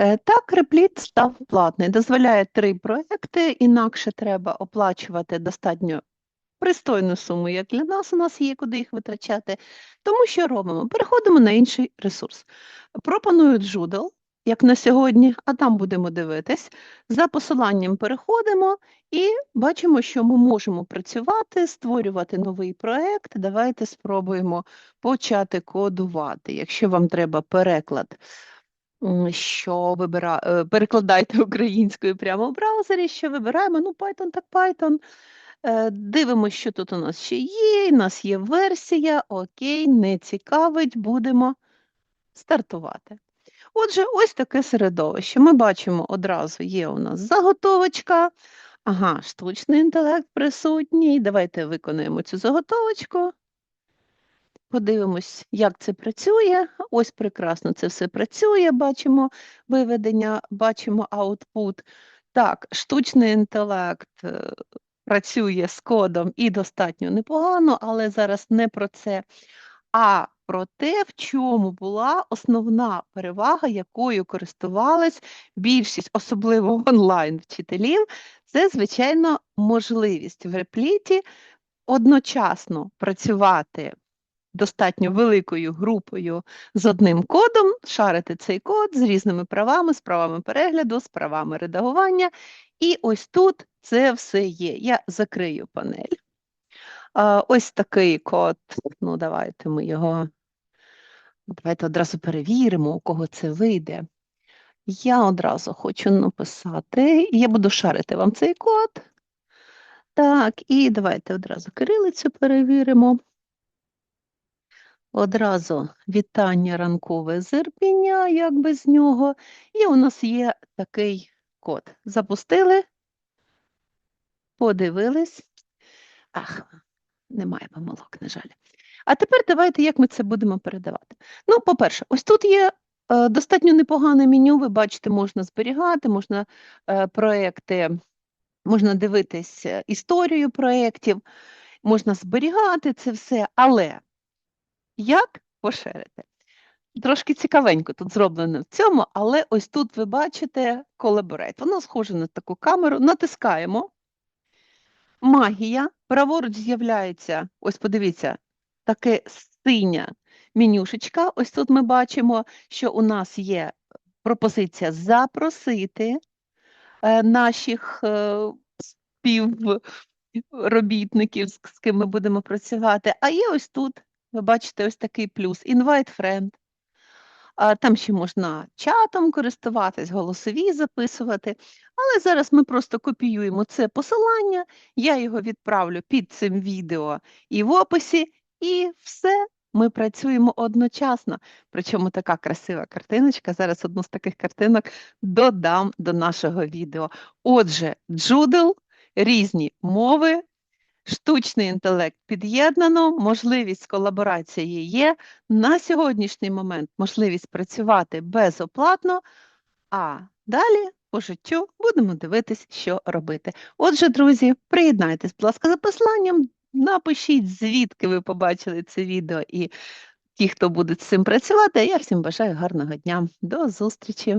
Е, Так, репліт став платний. Дозволяє три проекти, інакше треба оплачувати достатньо пристойну суму, як для нас, у нас є куди їх витрачати. Тому що робимо? Переходимо на інший ресурс. Пропоную Joodle, як на сьогодні, а там будемо дивитись. За посиланням переходимо і бачимо, що ми можемо працювати, створювати новий проект. Давайте спробуємо почати кодувати. Якщо вам треба переклад що вибира... е, перекладайте українською прямо в браузері, що вибираємо, ну, Python так Python. Е, Дивимося, що тут у нас ще є. У нас є версія, окей, не цікавить, будемо стартувати. Отже, ось таке середовище. Ми бачимо одразу є у нас заготовочка. Ага, штучний інтелект присутній. Давайте виконаємо цю заготовочку. Подивимось, як це працює. Ось прекрасно це все працює. Бачимо виведення, бачимо output. Так, штучний інтелект е, працює з кодом і достатньо непогано, але зараз не про це, а про те, в чому була основна перевага, якою користувалась більшість, особливо онлайн вчителів, це, звичайно, можливість в репліті одночасно працювати достатньо великою групою з одним кодом, шарити цей код з різними правами, з правами перегляду, з правами редагування. І ось тут це все є. Я закрию панель. Ось такий код. Ну, давайте ми його. Давайте одразу перевіримо, у кого це вийде. Я одразу хочу написати, я буду шарити вам цей код. Так, і давайте одразу кирилицю перевіримо. Одразу вітання ранкове з Ірпеня, як без нього. І у нас є такий код. Запустили, подивились. Ах, немає помилок, на жаль. А тепер давайте, як ми це будемо передавати. Ну, по-перше, ось тут є е, достатньо непогане меню. Ви бачите, можна зберігати, можна е, проекти, можна дивитись е, історію проєктів, можна зберігати це все, але як поширити? Трошки цікавенько тут зроблено в цьому, але ось тут ви бачите Collaborate. Воно схоже на таку камеру. Натискаємо. Магія. Праворуч з'являється, ось подивіться, таке синя менюшечка. Ось тут ми бачимо, що у нас є пропозиція запросити е, наших е, співробітників, з ким ми будемо працювати. А є ось тут, ви бачите, ось такий плюс Invite friend. Там ще можна чатом користуватись, голосові записувати. Але зараз ми просто копіюємо це посилання, я його відправлю під цим відео і в описі, і все. Ми працюємо одночасно. Причому така красива картиночка. Зараз одну з таких картинок додам до нашого відео. Отже, Joodle, різні мови, штучний інтелект під'єднано, можливість колаборації є. На сьогоднішній момент можливість працювати безоплатно, а далі по життю будемо дивитись, що робити. Отже, друзі, приєднайтесь, будь ласка, за посиланням, напишіть, звідки ви побачили це відео і ті, хто буде з цим працювати. А я всім бажаю гарного дня. До зустрічі!